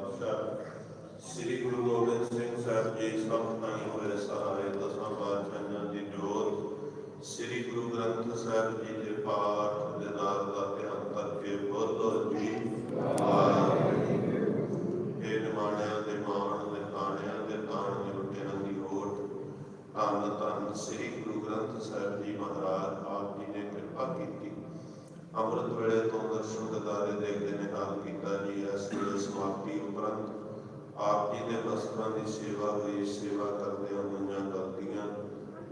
ਪਾਤਸ਼ਾਹ ਸ੍ਰੀ ਗੁਰੂ ਗੋਬਿੰਦ ਸਿੰਘ ਸਾਹਿਬ ਜੀ ਸਭ ਤਾਈ ਹੋਏ ਸਹਾਰੇ ਦਸਾਂ ਪਾਤਸ਼ਾਹਾਂ ਦੀ ਜੋਤ, ਸ੍ਰੀ ਗੁਰੂ ਗ੍ਰੰਥ ਸਾਹਿਬ ਜੀ ਦੇ ਪਾਠ ਦੇ ਨਾਲ ਦਾ ਧਿਆਨ ਕਰਕੇ ਬੋਲੋ ਜੀ ਇਹ ਨਿਮਾਣਿਆਂ ਦੇ ਮਾਣ ਦੇ ਤਾਣਿਆਂ ਦੇ ਤਾਣ ਦੇ ਰੁਟਿਆਂ ਦੀ ਹੋਠ ਧੰਨ ਧੰਨ ਸ੍ਰੀ ਗੁਰੂ ਗ੍ਰੰਥ ਸਾਹਿਬ ਜੀ ਮਹਾਰਾਜ ਆਪ ਜੀ ਨੇ ਕਿਰਪਾ ਕੀਤੀ। ਅੰਮ੍ਰਿਤ ਵੇਲੇ ਤੋਂ ਦਰਸ਼ਨ ਦਿਦਾਰੇ ਦੇਖਦੇ ਨੇ ਹਾਲ ਕੀਤਾ ਜੀ, ਇਸ ਵੇਲੇ ਸਮਾਪਤੀ ਉਪਰੰਤ ਆਪ ਜੀ ਦੇ ਵਸਤਰਾਂ ਦੀ ਸੇਵਾ ਹੋਈ ਸੇਵਾ ਕਰਦੇ ਹੋਈਆਂ ਗਲਤੀਆਂ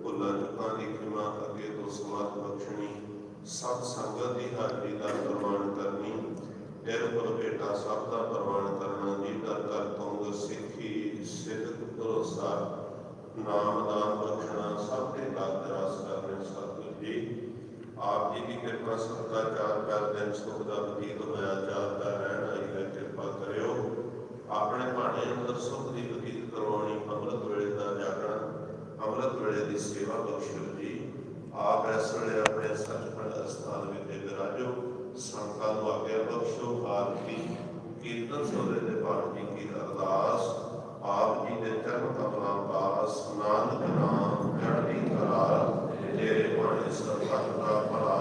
ਭੁੱਲਾਂ ਚੁੱਕਾਂ ਦੀ ਖਿਮਾ ਅੱਗੇ ਤੋਂ ਸਮਤ ਬਖਸ਼ਣੀ, ਸਤ ਸੰਗਤ ਦੀ ਹਾਜ਼ਰੀ ਦਾ ਪ੍ਰਮਾਣ ਕਰਨੀ ਨਿਰਭਰ ਬੇਟਾ ਸਭ ਦਾ ਪ੍ਰਮਾਣ ਕਰਨਾ, ਜੀ ਦਰ ਕਰ ਤੋਂ ਸਿੱਖੀ, ਸਿੱਧ ਭਰੋਸਾ ਨਾਮਦਾਨ ਬਖਸ਼ਣਾ, ਸਭ ਦੇ ਦਾਤ ਰਾਸ ਕਰਨੇ ਸਤਿਗੁਰ ਜੀ। ਆਪ ਜੀ ਦੀ ਕਿਰਪਾ ਸਦਕਾ ਚਾਰ ਚਾਰ ਦਿਨ ਸੁਖ ਦਾ ਬਤੀਤ ਹੋਇਆ, ਚਾਰ ਰਹਿਣ ਆਈ ਹੈ, ਕਿਰਪਾ ਕਰਿਓ। ਆਪਣੇ ਭਾਣੇ ਅੰਦਰ ਸੁਖ ਦੀ ਬਤੀਤ ਕਰਵਾਉਣੀ, ਅੰਮ੍ਰਿਤ ਵੇਲੇ ਦਾ ਜਾਗਣਾ ਅੰਮ੍ਰਿਤ ਵੇਲੇ ਦੀ ਸੇਵਾ ਬਖਸ਼ੋ ਜੀ। ਆਪ ਇਸ ਵੇਲੇ ਆਪਣੇ ਸੱਚਖੰਡ ਅਸਥਾਨ ਵਿਖੇ ਵਿਰਾਜੋ ਸੰਤਾਂ ਨੂੰ ਆਗਿਆ ਬਖਸ਼ੋ ਆਰਤੀ ਕੀਰਤਨ ਸੋਰੇ ਦੇ ਪਾਠ ਜੀ ਕੀ ਅਰਦਾਸ। ਆਪ ਜੀ ਦੇ ਚਰਨ ਕਮਲਾਂ ਪਾਸ, ਨਾਨਕ ਨਾਮ ਚੜ੍ਹਦੀ ਕਲਾ, ਤੇਰੇ ਬਾਣੇ ਸਰਬੱਤ ਦਾ ਭਲਾ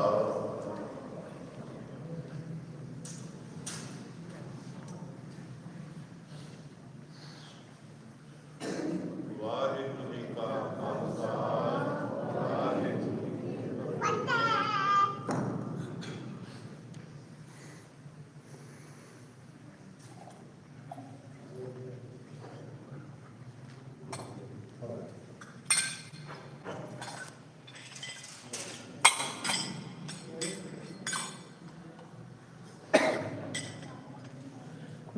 ਵਾਹਿਗੁਰੂ ਜੀ ਕਾ ਖਾਲਸਾ ਵਾਹਿਗੁਰੂ ਜੀ ਕੀ ਫਤਿਹ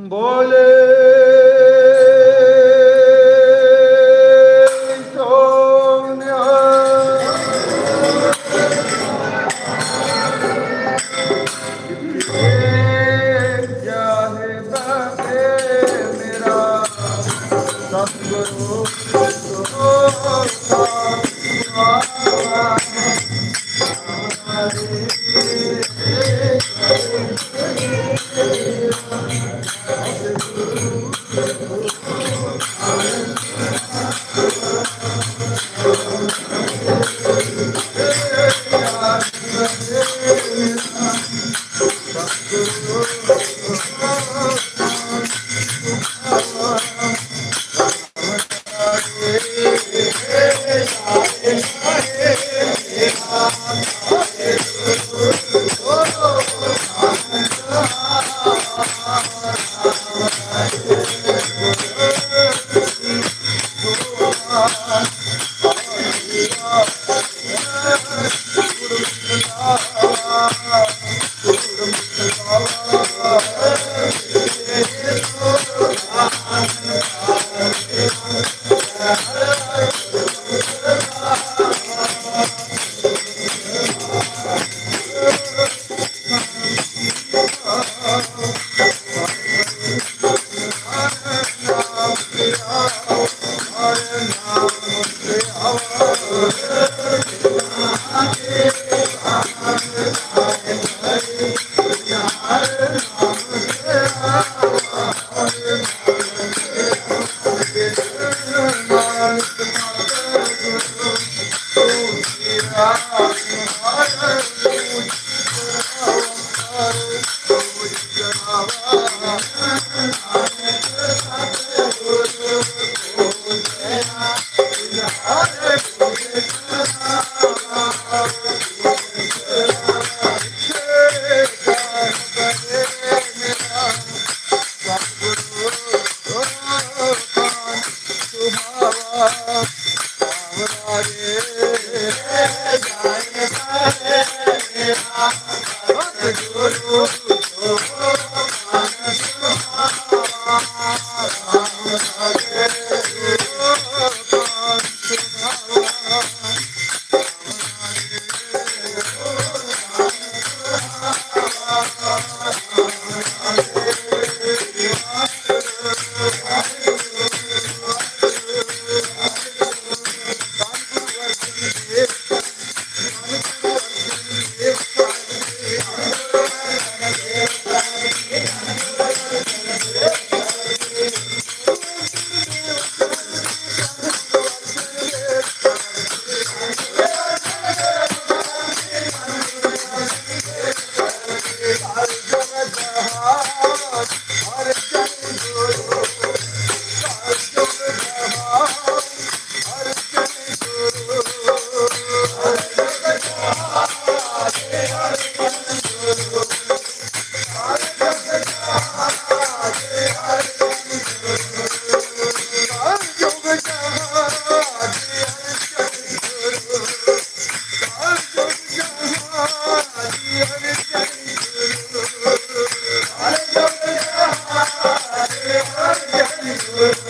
ਬੋਲੇ Oh, Uh-huh.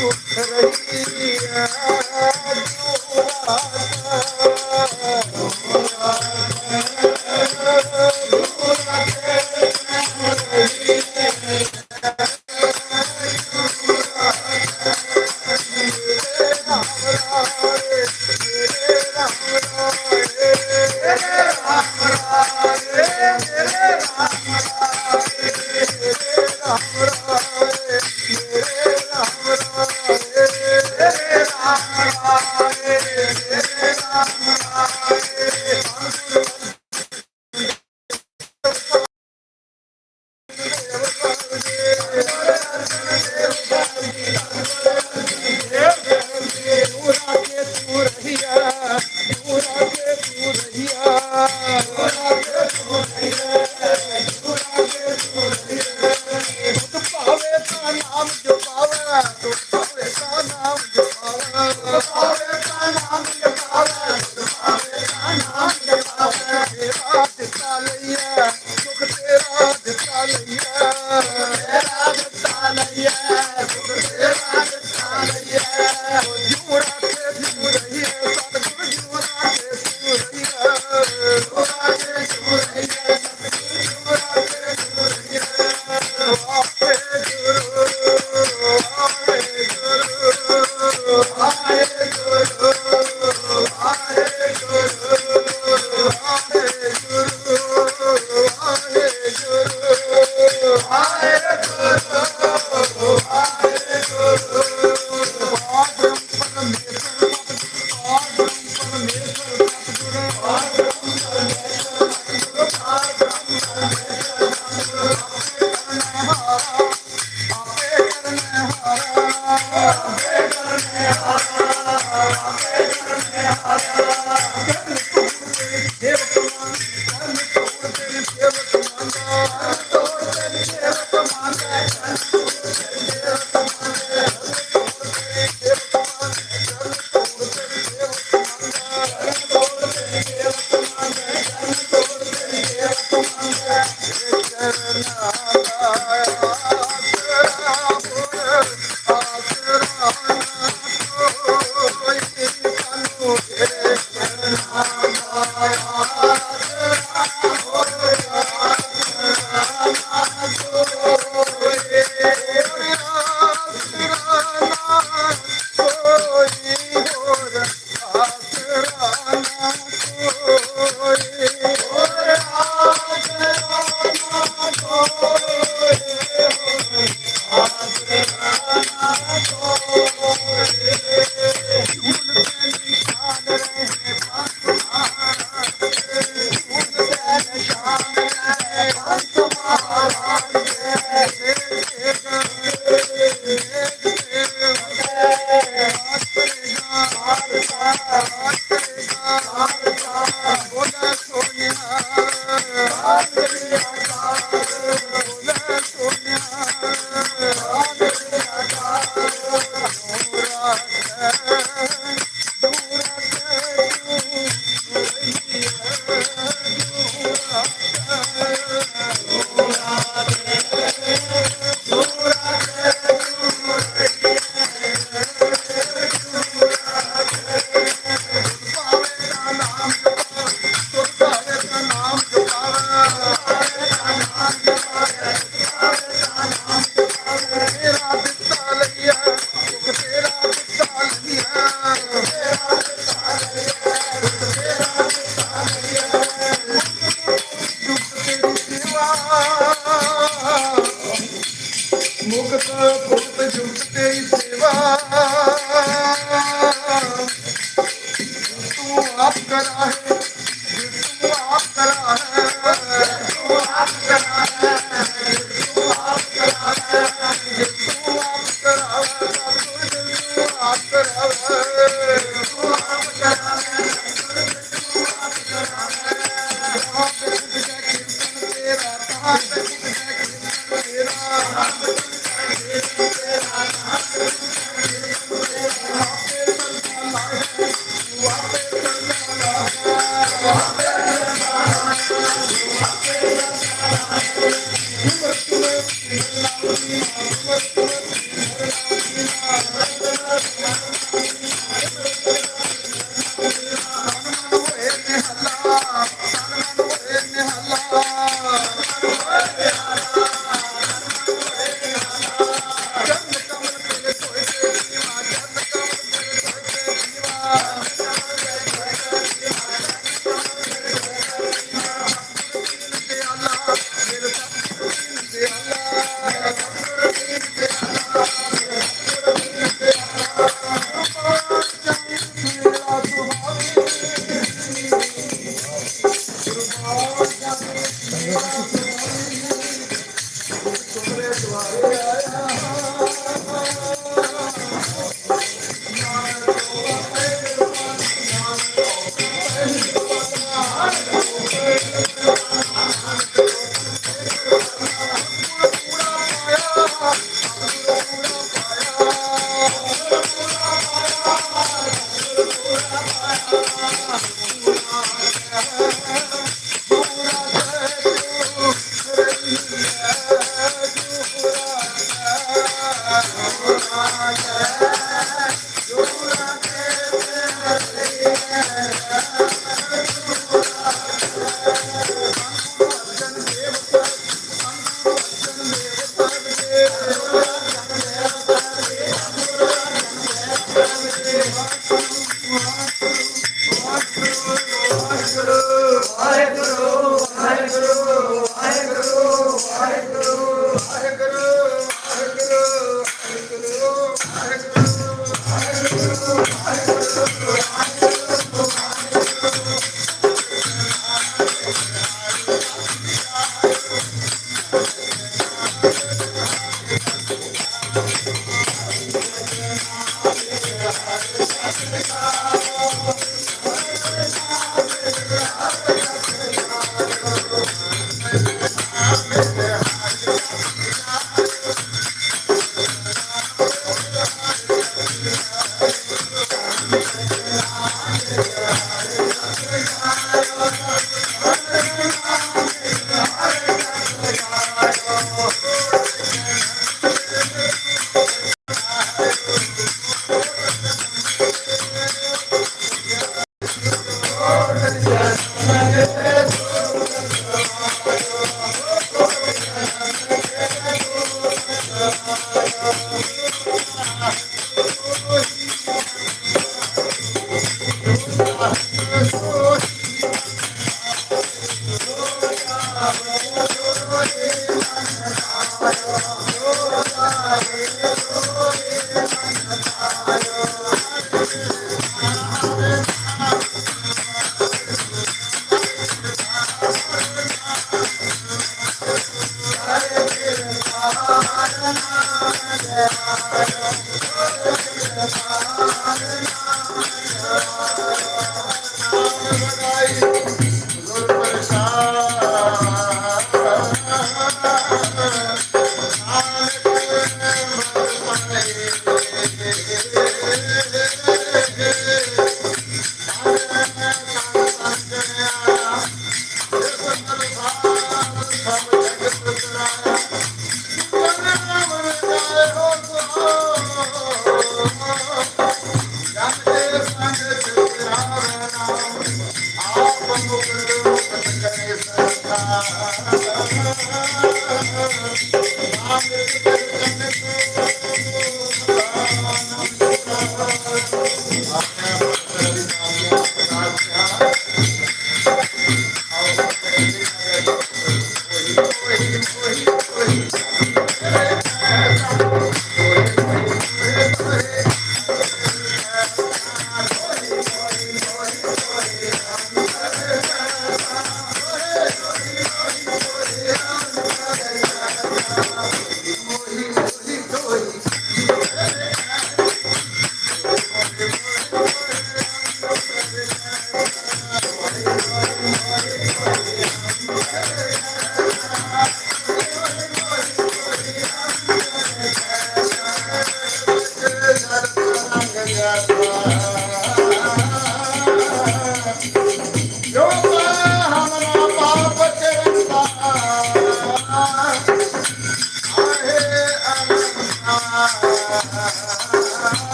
ਤੂੰ Yeah.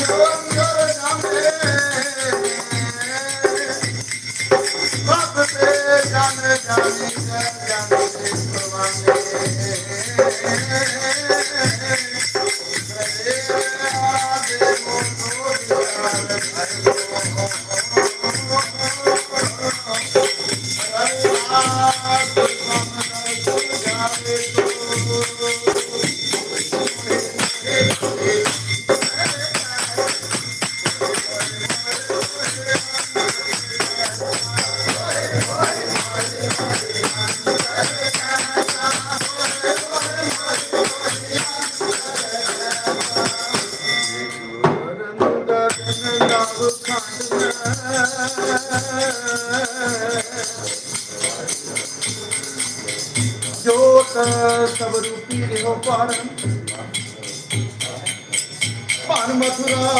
भगवान का नाम है ਜੋਤ ਸਭ ਰੂਪੀ ਰਿਹੋ ਪਰ ਭਾਨ ਮਥੁਰਾ।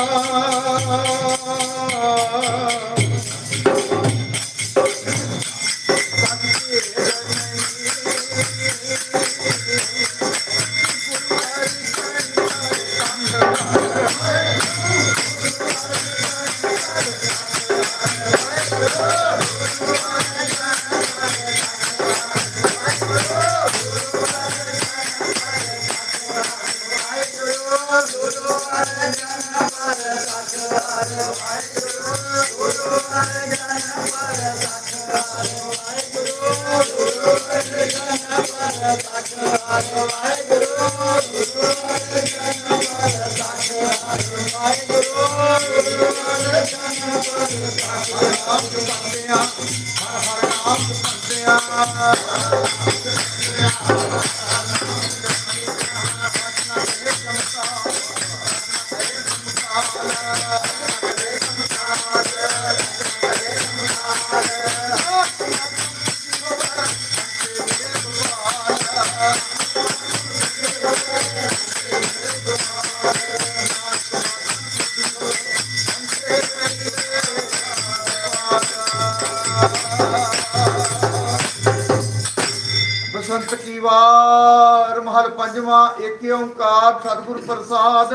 ਵਾਰ ਮਹਲ ਪੰਜਵਾਂ ਏਕ ਓੰਕਾਰ ਸਤਿਗੁਰ ਪ੍ਰਸਾਦ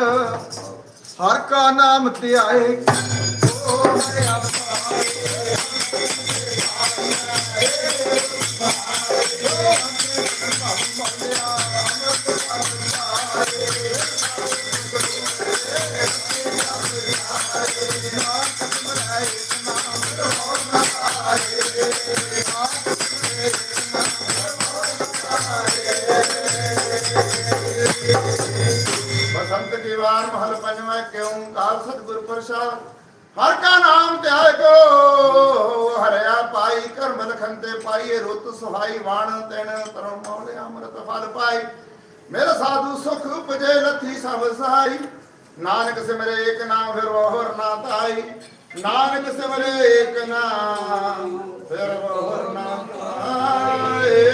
ਹਰ ਕਾ ਨਾਮ ਧਿਆਏ। ਓ ਹਰਿਆ ਪੰਜਵਾਂ ਕਿਉਂ ਕਾਲ ਸਤਿਗੁਰ ਪ੍ਰਸਾਦ ਹਰ ਕਾ ਨਾਮ ਧਿਆਏ ਕੋ, ਹਰਿਆ ਪਾਈ ਕਰਮ ਲਖਨ ਤੇ ਪਾਈਏ, ਰੁੱਤ ਸੁਹਾਈ, ਵਾਣ ਤੈਨ ਤਰਮ ਮੌਲੇ ਅੰਮ੍ਰਿਤ ਫਲ ਪਾਈ। ਮੇਰਾ ਸਾਧੂ ਸੁਖ ਉਪਜੇ ਲਥੀ ਸਭ ਸਹਾਈ। ਨਾਨਕ ਸਿਮਰੇ ਏਕ ਨਾਮ, ਫਿਰ ਹੋਰ ਨਾ ਤਾਈ ਨਾਨਕ ਸਿਮਰੇ ਏਕ ਨਾਮ, ਫਿਰ ਹੋਰ ਨਾ ਤਾਈ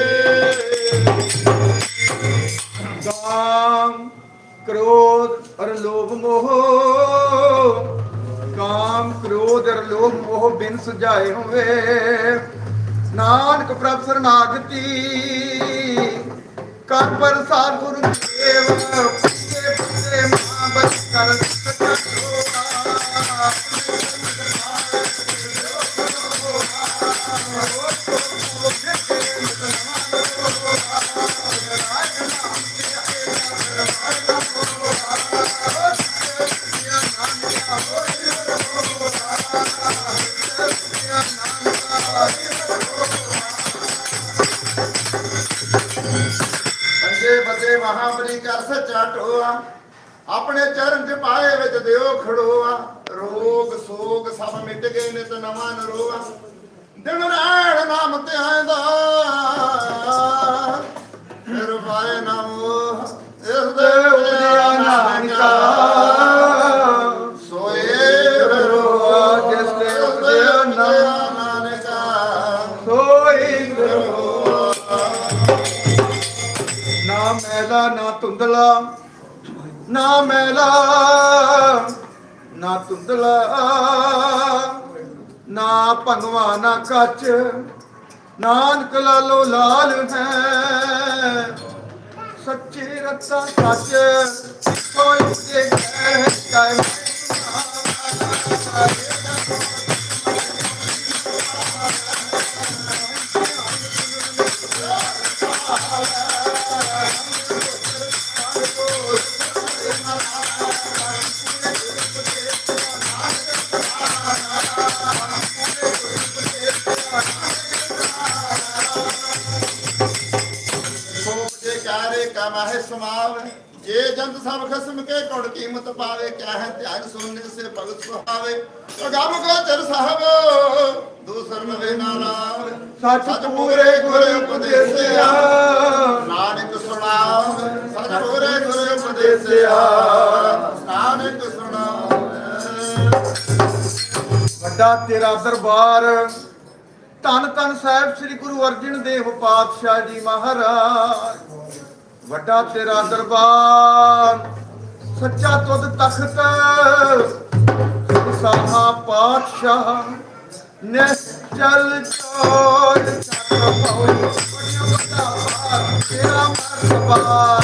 ਕਾਮ ਕ੍ਰੋਧ ਔਰ ਲੋਭ ਮੋਹ। ਕਾਮ, ਕ੍ਰੋਧ ਔਰ ਲੋਭ ਮੋਹ ਬਿਨ ਸੁਝਾਏ ਹੋਵੇ ਨਾਨਕ ਪ੍ਰਭ ਸਰਨਾਗਤੀ ਕਰ ਪ੍ਰਸਾਦ ਗੁਰੂ ਦੇਵ। ਪੁੱਤੇ ਪੁੱਤੇ ਕਰ। ਸਚਾ ਸੱਚਾ ਟੋਆ ਆਪਣੇ ਚਰਨ ਚ ਪਾਏ ਵਿੱਚ ਦਿਓ ਖੜੋਆ, ਰੋਗ ਸੋਗ ਸਭ ਮਿਟ ਗਏ ਨੇ ਤੇ ਨਵਾਂ ਨਰੋਆ। ਮੈਲਾ ਨਾ ਧੁੰਦਲਾ, ਨਾ ਮੈਲਾ, ਨਾ ਧੁੰਦਲਾ, ਨਾ ਭੰਗਵਾ ਨਾ ਕੱਚ, ਨਾਨਕ ਲਾਲੋ ਲਾਲ ਹੈ। ਸੱਚੇ ਰਤਾ ਸੱਚ ਕੋਈ ਜੇ ਕਹਿ ਕਹਿ ਕਮਾਹਿ ਸਮਾਵੇ ਜੇ ਜੰਤ ਸਭ ਖਸਮ ਕੇ ਗੁਣ ਕੀਮਤ ਪਾਵੇ ਕਿਆ ਹੈ ਧਿਆਨ ਸੁਣਨੇ ਸੇ ਭਗਤ ਸੁਹਾਵੇ। ਅਗਮ ਗੋਚਰ ਸਾਹਿਬ ਦੂਸਰ ਨਵੇ ਨਾਲਾਵੇ ਸੱਚ ਪੂਰੇ ਗੁਰ ਉਪਦੇਸਿਆ। ਨਾਨਕ ਸੁਣਾਵੇ ਸੱਚ ਪੂਰੇ ਗੁਰ ਉਪਦੇਸਿਆ। ਨਾਨਕ ਸੁਣਾਵੇ ਵੱਡਾ ਤੇਰਾ ਦਰਬਾਰ ਧੰਨ ਧੰਨ ਸਾਹਿਬ ਸ੍ਰੀ ਗੁਰੂ ਅਰਜਨ ਦੇਵ ਪਾਤਸ਼ਾਹ ਜੀ ਮਹਾਰਾਜ। ਵੱਡਾ ਤੇਰਾ ਦਰਬਾਰ, ਸੱਚਾ ਤੁਧ ਤਖਤ ਸਾਹਾ ਪਾਤਸ਼ਾਹ ਨਿਸ਼ਚਲ ਚੋਰ ਚੱਕ ਪਾਉ। ਵੱਡਾ ਤੇਰਾ ਮਰਤਬਾ